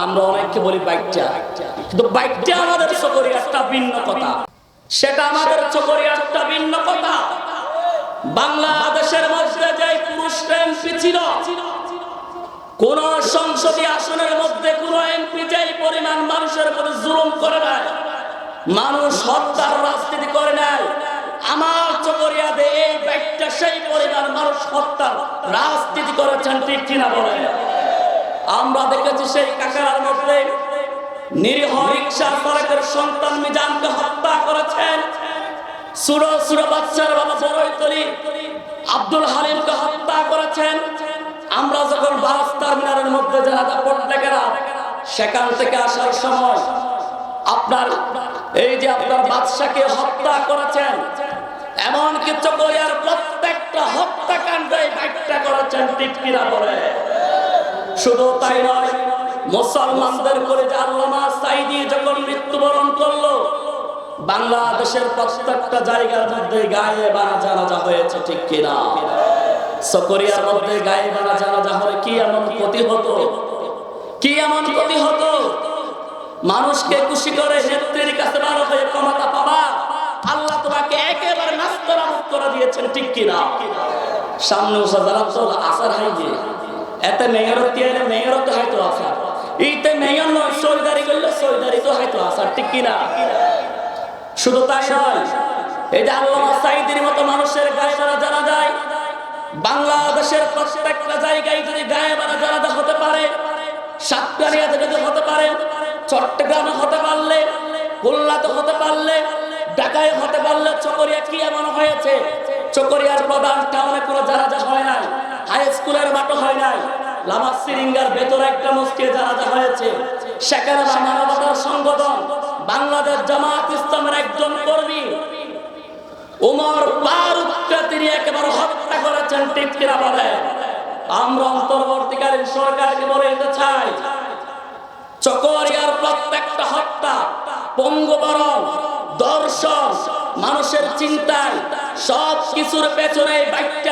আমরা অনেককে বলি বাইকটা। কিন্তু বাইকটা আমাদের চকরি একটা ভিন্ন কথা। সেটা আমাদের চকরি একটা ভিন্ন কথা। বাংলাদেশের মধ্যে যে পুরুষ এমপি ছিল, কোন সংসদীয় আসনের মধ্যে কোন এমপি যে পরিমাণ মানুষের প্রতি জুলুম করে নাই, মানুষ হত্যার রাজনীতি করে নাই, আমার চকরিয়াতে এই ব্যক্তিটা সেই পরিমাণ মানুষ হত্যার রাজনীতি করেছেন ঠিক কিনা বলে আমরা দেখেছি সেই কাকার মধ্যে নিরীহ রিক্সা চালকের সন্তান মিজানকে হত্যা করেছেন সুরো সুরো বাচ্চার বাবা বড়ই তরি আব্দুল হালিমকে হত্যা করেছেন আমরা যখন বাস টার্মিনালের মধ্যে জানাজা পড়তে গেলাম, সেখান থেকে আসার সময় আপনার এই যে আপনার বাদশাকে হত্যা করেছেন এমন কিছু করিয়ার প্রত্যেকটা হত্যাকাণ্ড বাইকটা করেছেন টিটকিরা বলে। শুধু তাই নয়, মুসলমানদের করে যে আল্লামা সাইদি যখন মৃত্যুবরণ করল, বাংলাদেশের প্রত্যেকটা জায়গার মধ্যে গায়ে বানা জানাজা হয়েছে, ঠিক কিনা? সকরিয়ার মধ্যে গায়ে বানা জানাজা হলে কি এমন ক্ষতি হতো? কি এমন ক্ষতি হতো? মানুষকে খুশি করে নেত্রীর কাছে বারো হয়ে ক্ষমতা পাবা আল্লাহ তোমাকে একেবারে নাস্তরামুখ করে দিয়েছেন, ঠিক কিনা? সামনে উসা জানাব তো আসার এতে মেয়রত দিয়ে মেয়রত হয়তো আসার। এইতে মেয়র নয় সৈদারি করলে সৈদারি তো হয়তো আসার, ঠিক কিনা শুধু তাই নয়, এই যে আল্লামা সাইদির মতো মানুষের গায়ে মারা জানা যায়, বাংলাদেশের প্রত্যেকটা জায়গায় যদি গায়ে মারা জানাজা হতে পারে সাতকানিয়াতে যদি হতে পারে, চট্টগ্রামে হতে পারলে, খুলনাতে হতে পারলে, ঢাকায় হতে পারলে চকরিয়া কি এমন হয়েছে? চকরিয়ার প্রধান টাউনে কোনো জানাজা হয় নাই। স্কুলের মাঠও হয় নাই। লামা সিরিঙ্গার ভেতরে একটা মসজিদে জানাজা হয়েছে। সেখানে মানবতার সংগঠন বাংলাদেশ জামাত ইসলামের একজন কর্মী, উমর ফারুককে তিনি একেবারে হত্যা করেছেন টিপকিরা বলে? আমরা অন্তর্বর্তীকালীন সরকারকে বলে দিতে চাই চকরিয়ার প্রত্যেকটা হত্যা পঙ্গবরণ দর্শন, মানুষের চিন্তায় সব কিছুর পেছনে পর্যন্ত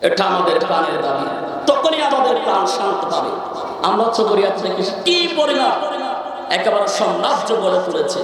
এটা আমাদের প্রাণের দাবি। তখনই আমাদের প্রাণ শান্ত পাবে আমরা চকরিয়া থেকে কি পরিমাণ? একেবারে সাম্রাজ্য গড়ে তুলেছে।